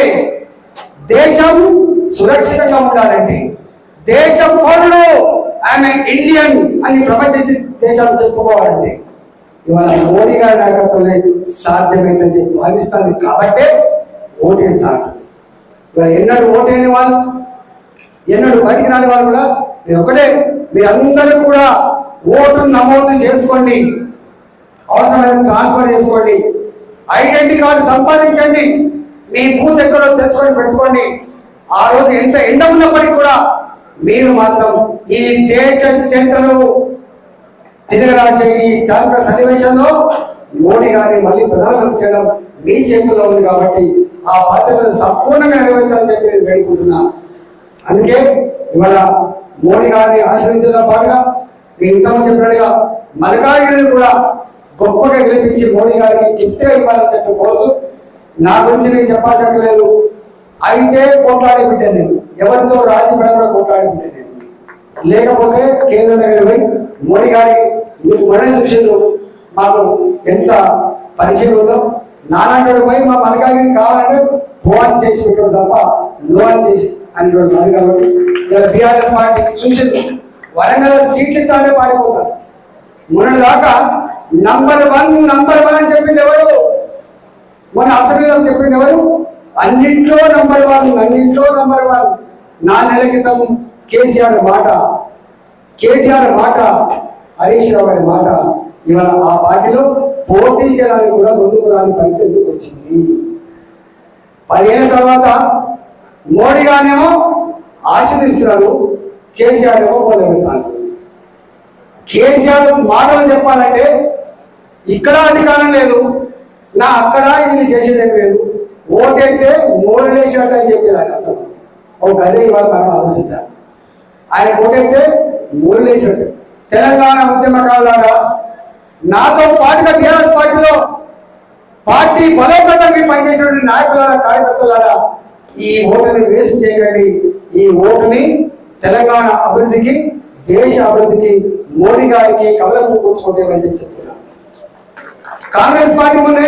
ఉండాలంటే దేశం సురక్షితంగా ఉండాలంటే దేశం పౌరుడు ఆమె ఇండియన్ అని ప్రపంచ దేశాలు చెప్పుకోవాలండి ఇవాళ మోడీ గారి నాయకత్వంలో సాధ్యమైందని చెప్పి భావిస్తాను. కాబట్టే ఓటేస్తాడు ఇవాళ ఎన్నడూ ఓటేని వాళ్ళు ఎన్నడూ బయటికి రాని వాళ్ళు కూడా మీరు ఒకటే మీరందరూ కూడా ఓటు నమోదు చేసుకోండి. అవసరమైన ట్రాన్స్ఫర్ చేసుకోండి. ఐడెంటిటీ కార్డు సంపాదించండి. మీ బూత్ ఎక్కడో తెలుసుకొని పెట్టుకోండి. ఆ రోజు ఎంత ఎండ ఉన్నప్పటికీ కూడా మీరు మాత్రం ఈ దేశ చరిత్రలో తిరగరాసే ఈ జాతర సన్నివేశంలో మోడీ గారిని మళ్ళీ ప్రధానమంత్రి చేయడం మీ చేతుల్లో ఉంది కాబట్టి ఆ బాధ్యతను సంపూర్ణంగా నెరవేర్చాలని చెప్పి నేను వేడుకుంటున్నా. అందుకే ఇవాళ మోడీ గారిని ఆశ్రయించడం బాగా మీ ఇంతకు చెప్పినట్టుగా మల్కాగిరిని కూడా గొప్పగా గెలిపించి మోడీ గారికి గిఫ్ట్ ఇవ్వాలని చెప్పి కోరుతూ నా గురించి నేను చెప్పాల్సిన అయితే కొట్లాడే బిడ్డ నేను. ఎవరితో రాజీ పడకుండా కొట్లాడే బిడ్డ నేను. లేకపోతే కేంద్ర దగ్గర పోయి మోడీ గారికి మీకు మరణి మాకు ఎంత పరిచయం ఉందో. నానాడు పోయి మా మల్కాగిరి కావాలంటే ఫోన్ చేసి పెట్టడం తప్ప లోన్ చేసి అనేటువంటి కాదు ఇలా బీఆర్ఎస్ పార్టీ చూసింది. వరంగల్ సీట్లు ఇస్తానే పారిపోతారు. మొన్న దాకా నంబర్ వన్ నంబర్ వన్ అని చెప్పింది ఎవరు? చెప్పింది ఎవరు అన్నింట్లో నంబర్ వన్ అన్నింట్లో నంబర్ వన్ నా నెల క్రితం కేసీఆర్ మాట కేటీఆర్ మాట హరీష్ రావు గారి మాట. ఇవాళ ఆ పార్టీలో పోటీ చేయడానికి కూడా ముందుకు రాని పరిస్థితి వచ్చింది? పదిహేను తర్వాత మోడీ గారినేమో ఆశ్రదిస్తున్నారు కేసీఆర్ ఏమో పొందగలుగుతాను కేసీఆర్ మాటలు చెప్పాలంటే ఇక్కడ అధికారం లేదు నా అక్కడ ఇది చేసేది లేదు. ఓటైతే మోడీ అని చెప్పేది ఆయన అర్థం. ఒక గదే ఇవాళ మనం ఆలోచించాలి. ఆయన ఓటైతే మోడీ తెలంగాణ ఉద్యమకారులారా నాతో పాటుగా టీఆర్ఎస్ పార్టీలో పార్టీ బలోపేతంగా పనిచేసిన నాయకులారా కార్యకర్తలారా ఈ ఓటుని వేస్ట్ చేయకండి. ఈ ఓటుని తెలంగాణ అభివృద్ధికి దేశ అభివృద్ధికి మోడీ గారికి కవలకు కూర్చుకుంటే అని చెప్తున్నారు కాంగ్రెస్ పార్టీ మొన్న